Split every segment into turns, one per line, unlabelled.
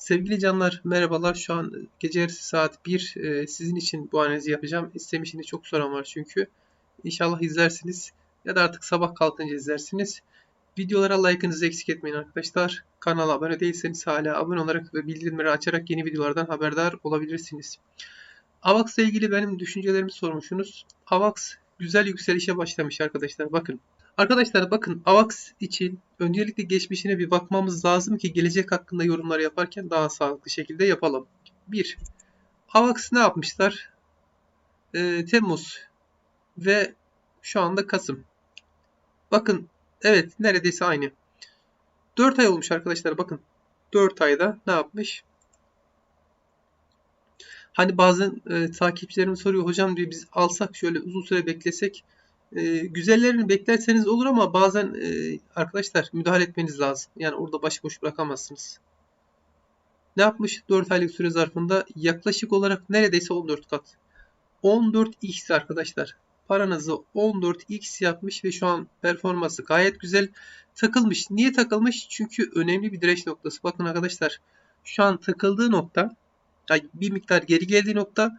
Sevgili canlar merhabalar. Şu an gece yarısı saat 1. Ee, sizin için bu analizi yapacağım. İstemişini çok soran var çünkü. İnşallah izlersiniz. Ya da artık sabah kalkınca izlersiniz. Videolara like'ınızı eksik etmeyin arkadaşlar. Kanala abone değilseniz hala abone olarak ve bildirimleri açarak yeni videolardan haberdar olabilirsiniz. AVAX ile ilgili benim düşüncelerimi sormuşsunuz. AVAX güzel yükselişe başlamış arkadaşlar. Bakın. Arkadaşlar bakın AVAX için öncelikle geçmişine bir bakmamız lazım ki gelecek hakkında yorumlar yaparken daha sağlıklı şekilde yapalım. 1. AVAX ne yapmışlar? Ee, Temmuz ve şu anda Kasım. Bakın evet neredeyse aynı. 4 ay olmuş arkadaşlar bakın. 4 ayda ne yapmış? Hani bazen e, takipçilerim soruyor hocam diyor biz alsak şöyle uzun süre beklesek e, güzellerini beklerseniz olur ama bazen e, arkadaşlar müdahale etmeniz lazım. Yani orada başıboş bırakamazsınız. Ne yapmış 4 aylık süre zarfında? Yaklaşık olarak neredeyse 14 kat. 14x arkadaşlar. Paranızı 14x yapmış ve şu an performansı gayet güzel. Takılmış. Niye takılmış? Çünkü önemli bir direnç noktası. Bakın arkadaşlar şu an takıldığı nokta bir miktar geri geldiği nokta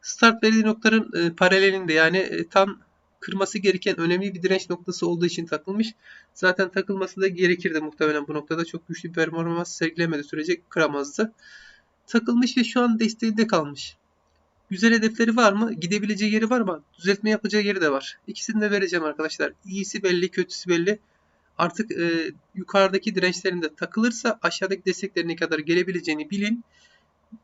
start verdiği noktanın e, paralelinde yani e, tam kırması gereken önemli bir direnç noktası olduğu için takılmış. Zaten takılması da gerekirdi muhtemelen bu noktada. Çok güçlü bir performans sergilemedi sürece kıramazdı. Takılmış ve şu an desteğinde kalmış. Güzel hedefleri var mı? Gidebileceği yeri var mı? Düzeltme yapacağı yeri de var. İkisini de vereceğim arkadaşlar. İyisi belli, kötüsü belli. Artık e, yukarıdaki dirençlerinde takılırsa aşağıdaki desteklerine kadar gelebileceğini bilin.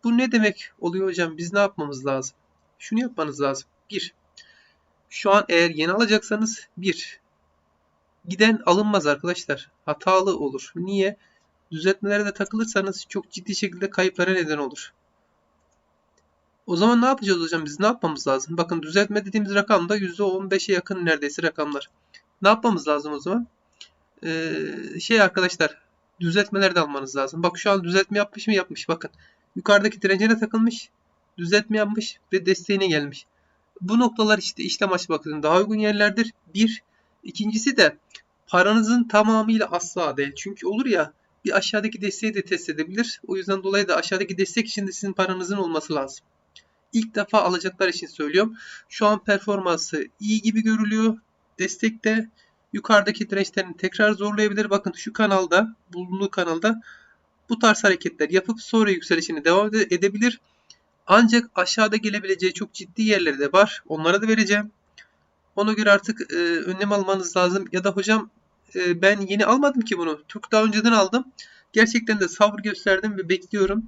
Bu ne demek oluyor hocam? Biz ne yapmamız lazım? Şunu yapmanız lazım. 1. Şu an eğer yeni alacaksanız 1. Giden alınmaz arkadaşlar. Hatalı olur. Niye? Düzeltmelere de takılırsanız çok ciddi şekilde kayıplara neden olur. O zaman ne yapacağız hocam? Biz ne yapmamız lazım? Bakın düzeltme dediğimiz rakam da %15'e yakın neredeyse rakamlar. Ne yapmamız lazım o zaman? Ee, şey arkadaşlar düzeltmeler de almanız lazım. Bak şu an düzeltme yapmış mı? Yapmış. Bakın. Yukarıdaki direncine takılmış. Düzeltme yapmış ve desteğine gelmiş. Bu noktalar işte işlem açı bakın daha uygun yerlerdir. Bir. İkincisi de paranızın tamamıyla asla değil. Çünkü olur ya bir aşağıdaki desteği de test edebilir. O yüzden dolayı da aşağıdaki destek için de sizin paranızın olması lazım. İlk defa alacaklar için söylüyorum. Şu an performansı iyi gibi görülüyor. Destekte yukarıdaki dirençlerini tekrar zorlayabilir. Bakın şu kanalda, bulunduğu kanalda bu tarz hareketler yapıp sonra yükselişini devam edebilir. Ancak aşağıda gelebileceği çok ciddi yerleri de var. Onlara da vereceğim. Ona göre artık e, önlem almanız lazım. Ya da hocam e, ben yeni almadım ki bunu. Çok daha önceden aldım. Gerçekten de sabır gösterdim ve bekliyorum.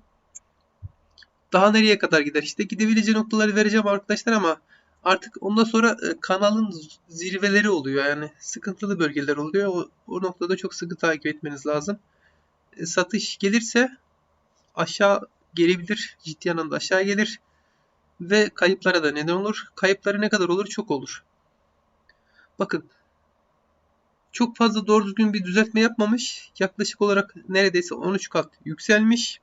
Daha nereye kadar gider? İşte gidebileceği noktaları vereceğim arkadaşlar ama artık ondan sonra e, kanalın zirveleri oluyor. Yani sıkıntılı bölgeler oluyor. O, o noktada çok sıkı takip etmeniz lazım. E, satış gelirse aşağı gelebilir. Ciddi anlamda aşağı gelir. Ve kayıplara da neden olur. Kayıpları ne kadar olur? Çok olur. Bakın. Çok fazla doğru düzgün bir düzeltme yapmamış. Yaklaşık olarak neredeyse 13 kat yükselmiş.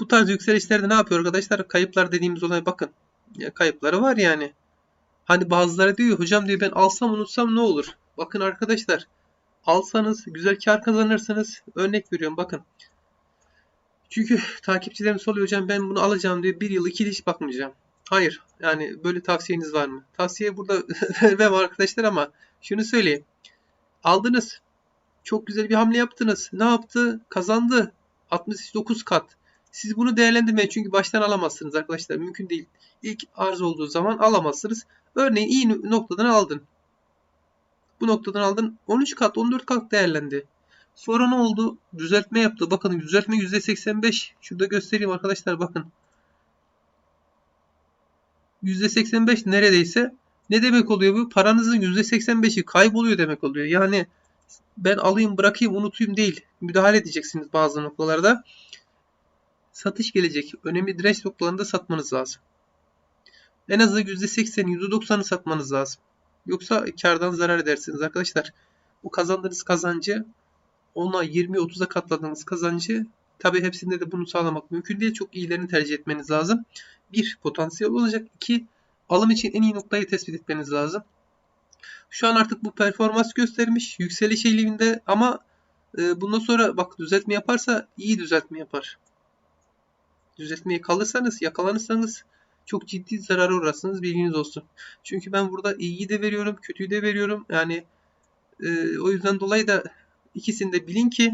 Bu tarz yükselişlerde ne yapıyor arkadaşlar? Kayıplar dediğimiz olay bakın. Ya kayıpları var yani. Hani bazıları diyor hocam diyor ben alsam unutsam ne olur? Bakın arkadaşlar alsanız güzel kar kazanırsınız. Örnek veriyorum bakın. Çünkü takipçilerim soruyor hocam ben bunu alacağım diye bir yıl iki yıl hiç bakmayacağım. Hayır. Yani böyle tavsiyeniz var mı? Tavsiye burada vermem arkadaşlar ama şunu söyleyeyim. Aldınız. Çok güzel bir hamle yaptınız. Ne yaptı? Kazandı. 69 kat. Siz bunu değerlendirmeyin çünkü baştan alamazsınız arkadaşlar. Mümkün değil. İlk arz olduğu zaman alamazsınız. Örneğin iyi noktadan aldın. Bu noktadan aldın. 13 kat 14 kat değerlendi. Sonra ne oldu? Düzeltme yaptı. Bakın düzeltme %85. Şurada göstereyim arkadaşlar bakın. %85 neredeyse ne demek oluyor bu? Paranızın %85'i kayboluyor demek oluyor. Yani ben alayım bırakayım unutayım değil. Müdahale edeceksiniz bazı noktalarda. Satış gelecek. Önemli direnç noktalarında satmanız lazım. En azı %80'i %90'ı satmanız lazım. Yoksa kardan zarar edersiniz arkadaşlar. Bu kazandığınız kazancı 10'a 20'ye 30'a katladığınız kazancı tabi hepsinde de bunu sağlamak mümkün değil. Çok iyilerini tercih etmeniz lazım. Bir potansiyel olacak. İki alım için en iyi noktayı tespit etmeniz lazım. Şu an artık bu performans göstermiş. Yükseliş eğiliminde ama Ee, bundan sonra bak düzeltme yaparsa iyi düzeltme yapar. Düzeltmeye kalırsanız, yakalanırsanız çok ciddi zarara uğrarsınız bilginiz olsun. Çünkü ben burada iyiyi de veriyorum, kötüyü de veriyorum. Yani e, o yüzden dolayı da ikisini de bilin ki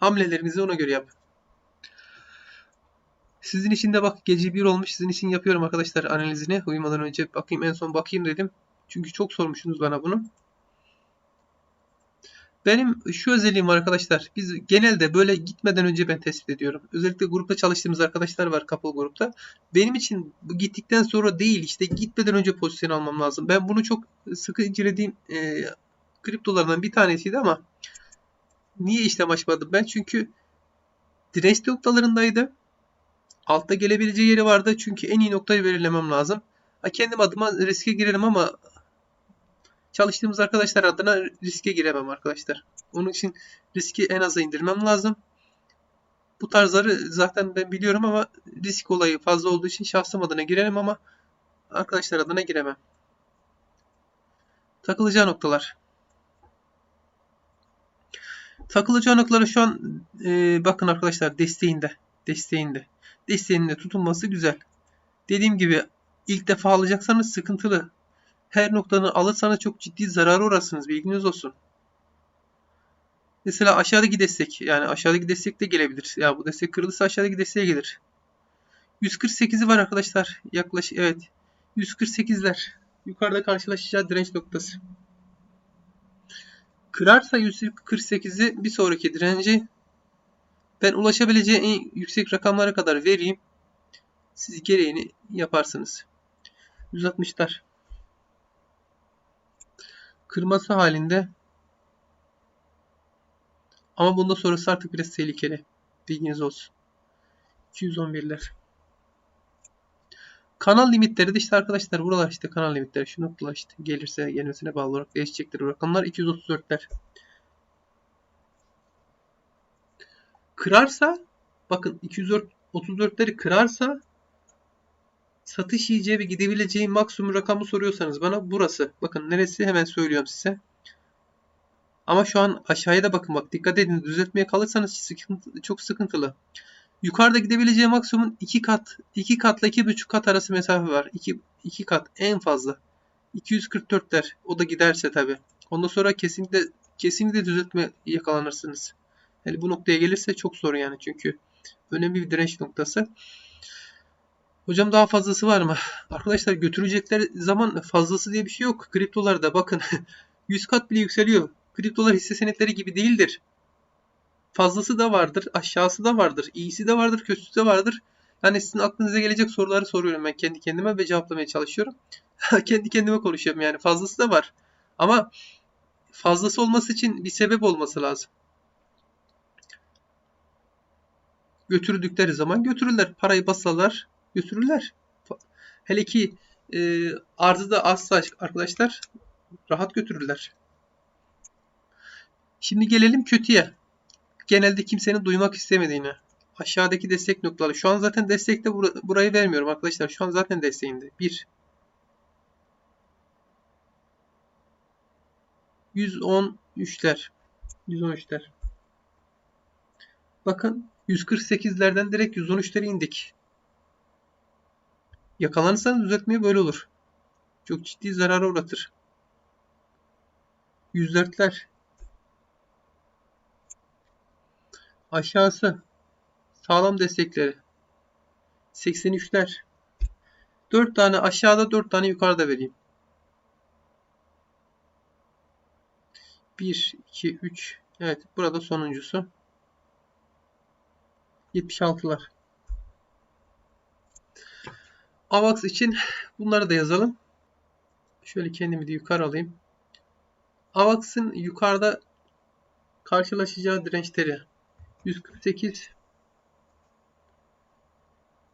hamlelerinizi ona göre yapın. Sizin için de bak gece bir olmuş. Sizin için yapıyorum arkadaşlar analizini. Uyumadan önce bakayım en son bakayım dedim. Çünkü çok sormuşsunuz bana bunu. Benim şu özelliğim var arkadaşlar. Biz genelde böyle gitmeden önce ben tespit ediyorum. Özellikle grupta çalıştığımız arkadaşlar var kapalı grupta. Benim için bu gittikten sonra değil işte gitmeden önce pozisyon almam lazım. Ben bunu çok sıkı incelediğim e, kriptolardan bir tanesiydi ama niye işlem açmadım ben? Çünkü direnç noktalarındaydı. Altta gelebileceği yeri vardı. Çünkü en iyi noktayı belirlemem lazım. Ha, kendim adıma riske girerim ama çalıştığımız arkadaşlar adına riske giremem arkadaşlar. Onun için riski en aza indirmem lazım. Bu tarzları zaten ben biliyorum ama risk olayı fazla olduğu için şahsım adına girerim ama arkadaşlar adına giremem. Takılacağı noktalar. Takılacağı noktaları şu an e, bakın arkadaşlar desteğinde. Desteğinde. Desteğinde tutulması güzel. Dediğim gibi ilk defa alacaksanız sıkıntılı. Her noktanı alırsanız çok ciddi zarar uğrarsınız. Bilginiz olsun. Mesela aşağıdaki destek yani aşağıdaki destek de gelebilir. Ya bu destek kırılırsa aşağıdaki desteğe gelir. 148'i var arkadaşlar. Yaklaş evet. 148'ler. Yukarıda karşılaşacağı direnç noktası. Kırarsa 148'i bir sonraki direnci ben ulaşabileceği en yüksek rakamlara kadar vereyim. Siz gereğini yaparsınız. 160'lar. Kırması halinde ama bundan sonrası artık biraz tehlikeli. Bilginiz olsun. 211'ler. Kanal limitleri de işte arkadaşlar buralar işte kanal limitleri. Şu noktalar işte gelirse gelmesine bağlı olarak değişecektir rakamlar. 234'ler. Kırarsa bakın 234'leri kırarsa satış yiyeceği ve gidebileceği maksimum rakamı soruyorsanız bana burası. Bakın neresi hemen söylüyorum size. Ama şu an aşağıya da bakın bak dikkat edin düzeltmeye kalırsanız sıkıntı, çok sıkıntılı. Yukarıda gidebileceği maksimum 2 kat, 2 katla 2,5 kat arası mesafe var. 2, 2 kat en fazla. 244'ler. O da giderse tabi. Ondan sonra kesinlikle kesinlikle düzeltme yakalanırsınız. Yani bu noktaya gelirse çok zor yani çünkü önemli bir direnç noktası. Hocam daha fazlası var mı? Arkadaşlar götürecekler zaman fazlası diye bir şey yok. Kriptolarda bakın 100 kat bile yükseliyor. Kriptolar hisse senetleri gibi değildir. Fazlası da vardır, aşağısı da vardır, iyisi de vardır, kötüsü de vardır. Yani sizin aklınıza gelecek soruları soruyorum ben kendi kendime ve cevaplamaya çalışıyorum. kendi kendime konuşuyorum yani fazlası da var. Ama fazlası olması için bir sebep olması lazım. Götürdükleri zaman götürürler. Parayı basalar götürürler. Hele ki e, arzı da azsa arkadaşlar rahat götürürler. Şimdi gelelim kötüye. Genelde kimsenin duymak istemediğine. Aşağıdaki destek noktaları. Şu an zaten destekte bur burayı vermiyorum arkadaşlar. Şu an zaten desteğinde. 1 113'ler. 113'ler. Bakın 148'lerden direkt 113'lere indik. Yakalanırsanız düzeltmeye böyle olur. Çok ciddi zarara uğratır. 104'ler. Aşağısı. Sağlam destekleri. 83'ler. 4 tane aşağıda 4 tane yukarıda vereyim. 1, 2, 3. Evet burada sonuncusu. 76'lar. AVAX için bunları da yazalım. Şöyle kendimi de yukarı alayım. AVAX'ın yukarıda karşılaşacağı dirençleri 148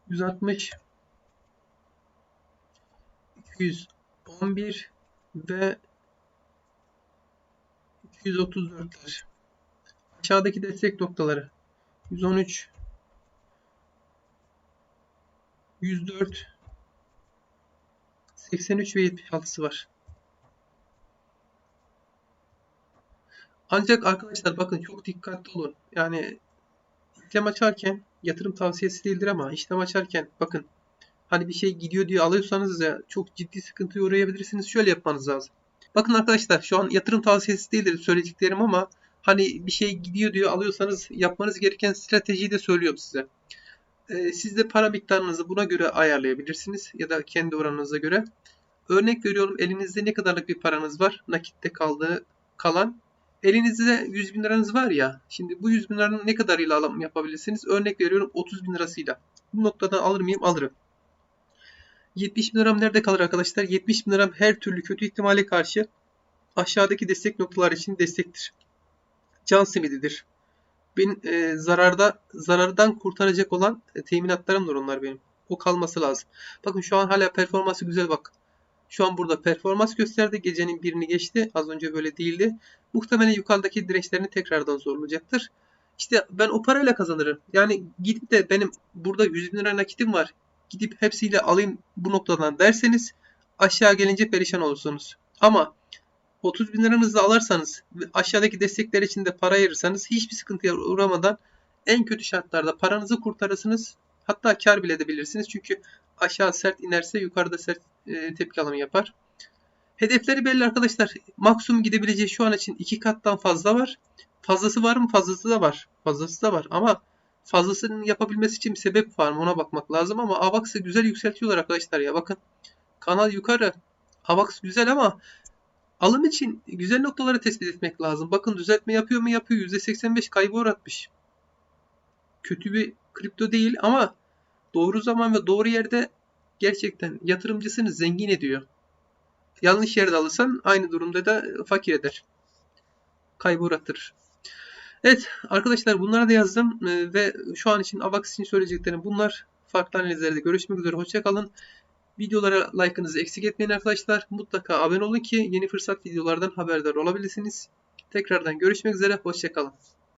160 211 ve 234'ler. Aşağıdaki destek noktaları 113 104 83 ve 76'sı var. Ancak arkadaşlar bakın çok dikkatli olun. Yani işlem açarken yatırım tavsiyesi değildir ama işlem açarken bakın hani bir şey gidiyor diye alıyorsanız ya çok ciddi sıkıntıya uğrayabilirsiniz. Şöyle yapmanız lazım. Bakın arkadaşlar şu an yatırım tavsiyesi değildir söyleyeceklerim ama hani bir şey gidiyor diyor alıyorsanız yapmanız gereken stratejiyi de söylüyorum size. Ee, siz de para miktarınızı buna göre ayarlayabilirsiniz ya da kendi oranınıza göre. Örnek veriyorum elinizde ne kadarlık bir paranız var nakitte kaldığı kalan. Elinizde 100 bin liranız var ya şimdi bu 100 bin liranın ne kadarıyla alım yapabilirsiniz? Örnek veriyorum 30 bin lirasıyla. Bu noktadan alır mıyım? Alırım. 70 bin liram nerede kalır arkadaşlar? 70 bin liram her türlü kötü ihtimale karşı aşağıdaki destek noktalar için destektir. Can simididir. Benim e, zararda zarardan kurtaracak olan e, teminatlarımdır onlar benim. O kalması lazım. Bakın şu an hala performansı güzel bak. Şu an burada performans gösterdi. Gecenin birini geçti. Az önce böyle değildi. Muhtemelen yukarıdaki dirençlerini tekrardan zorlayacaktır. İşte ben o parayla kazanırım. Yani gidip de benim burada 100 bin lira nakitim var. Gidip hepsiyle alayım bu noktadan derseniz aşağı gelince perişan olursunuz. Ama 30 bin liranızla alırsanız ve aşağıdaki destekler için de para ayırırsanız hiçbir sıkıntıya uğramadan en kötü şartlarda paranızı kurtarırsınız. Hatta kar bile edebilirsiniz. Çünkü aşağı sert inerse yukarıda sert e, tepki alımı yapar. Hedefleri belli arkadaşlar. Maksimum gidebileceği şu an için iki kattan fazla var. Fazlası var mı? Fazlası da var. Fazlası da var ama fazlasının yapabilmesi için bir sebep var mı? Ona bakmak lazım ama AVAX'ı güzel yükseltiyorlar arkadaşlar ya. Bakın kanal yukarı. AVAX güzel ama alım için güzel noktaları tespit etmek lazım. Bakın düzeltme yapıyor mu? Yapıyor. %85 kaybı uğratmış. Kötü bir kripto değil ama doğru zaman ve doğru yerde gerçekten yatırımcısını zengin ediyor. Yanlış yerde alırsan aynı durumda da fakir eder. Kaybı uğratır. Evet arkadaşlar bunları da yazdım Ee, ve şu an için AVAX için söyleyeceklerim bunlar. Farklı analizlerde görüşmek üzere. Hoşçakalın. Videolara like'ınızı eksik etmeyin arkadaşlar. Mutlaka abone olun ki yeni fırsat videolardan haberdar olabilirsiniz. Tekrardan görüşmek üzere. Hoşçakalın.